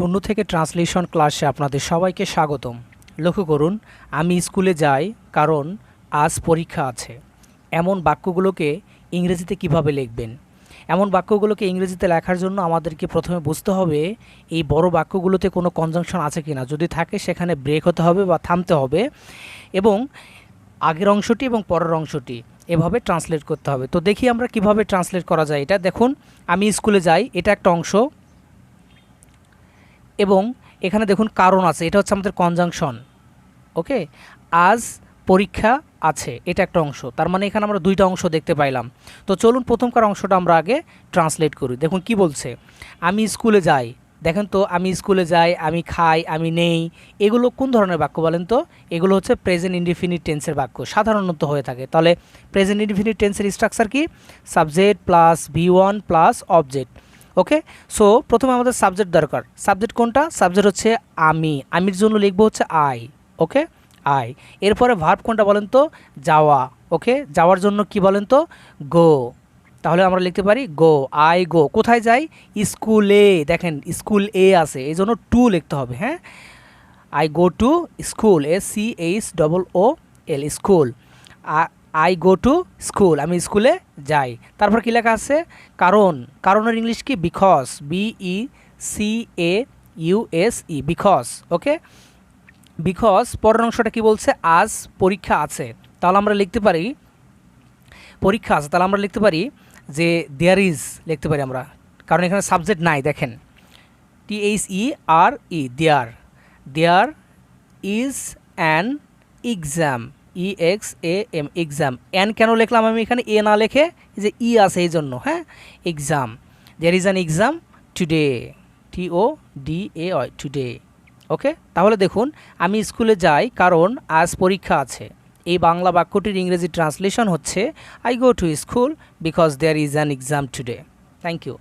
শূন্য থেকে ট্রান্সলেশন ক্লাসে আপনাদের সবাইকে স্বাগতম। লক্ষ্য করুন, আমি স্কুলে যাই কারণ আজ পরীক্ষা আছে। এমন বাক্যগুলোকে ইংরেজিতে কীভাবে লিখবেন? এমন বাক্যগুলোকে ইংরেজিতে লেখার জন্য আমাদেরকে প্রথমে বুঝতে হবে, এই বড় বাক্যগুলোতে কোনো কনজাংশন আছে কিনা। যদি থাকে, সেখানে ব্রেক হতে হবে বা থামতে হবে এবং আগের অংশটি এবং পরের অংশটি এভাবে ট্রান্সলেট করতে হবে। তো দেখি আমরা কীভাবে ট্রান্সলেট করা যায় এটা। দেখুন, আমি স্কুলে যাই, এটা একটা অংশ। এবং এখানে দেখুন কারণ আছে, এটা হচ্ছে আমাদের কনজাংশন ওকে আজ পরীক্ষা আছে, এটা একটা অংশ, তার মানে এখানে আমরা দুইটা অংশ দেখতে পাইলাম। তো চলুন প্রথমকার অংশটা আমরা আগে ট্রান্সলেট করি। দেখুন কি বলছে, আমি স্কুলে যাই, দেখেন তো, আমি স্কুলে যাই, আমি খাই, আমি নেই, এগুলো কোন ধরনের বাক্য বলেন তো? এগুলো হচ্ছে প্রেজেন্ট ইনডিফিনিট টেন্সের বাক্য, সাধারণত হয়ে থাকে। তাহলে প্রেজেন্ট ইনডিফিনিট টেন্সের স্ট্রাকচার কি? Subject plus V one plus object okay so প্রথমে আমাদের সাবজেক্ট দরকার। সাবজেক্ট কোনটা? সাবজেক্ট হচ্ছে আমি। আমির জন্য লিখব হচ্ছে আই ওকে আই এরপরে ভার্ব কোনটা বলেন তো? যাওয়া ওকে যাওয়ার জন্য কি বলেন তো? গো তাহলে আমরা লিখতে পারি গো আই গো কোথায় যাই? স্কুলে। দেখেন, স্কুল এ আছে এই জন্য টু লিখতে হবে হ্যাঁ? I go to school S C H double O L school I go to school আমি স্কুলে যাই। তারপর কী লেখা আছে? কারণ। কারণের ইংলিশ কি? Because B E C A U S E because okay because পরের অংশটা কি বলছে? আজ পরীক্ষা আছে। তাহলে আমরা লিখতে পারি, পরীক্ষা আছে, তাহলে আমরা লিখতে পারি যে দেয়ার ইজ লিখতে পারি আমরা। কারণ এখানে সাবজেক্ট নাই, দেখেন। T H E R E there there is an exam E X A M exam an কেন লিখলাম আমি এখানে? এ না লেখে যে ই আছে এই জন্য হ্যাঁ? Exam there is an exam today T O D A today okay তাহলে দেখুন, আমি স্কুলে যাই কারণ আজ পরীক্ষা আছে। এই বাংলা বাক্যটির ইংরেজি ট্রান্সলেশন হচ্ছে I go to school because there is an exam today thank you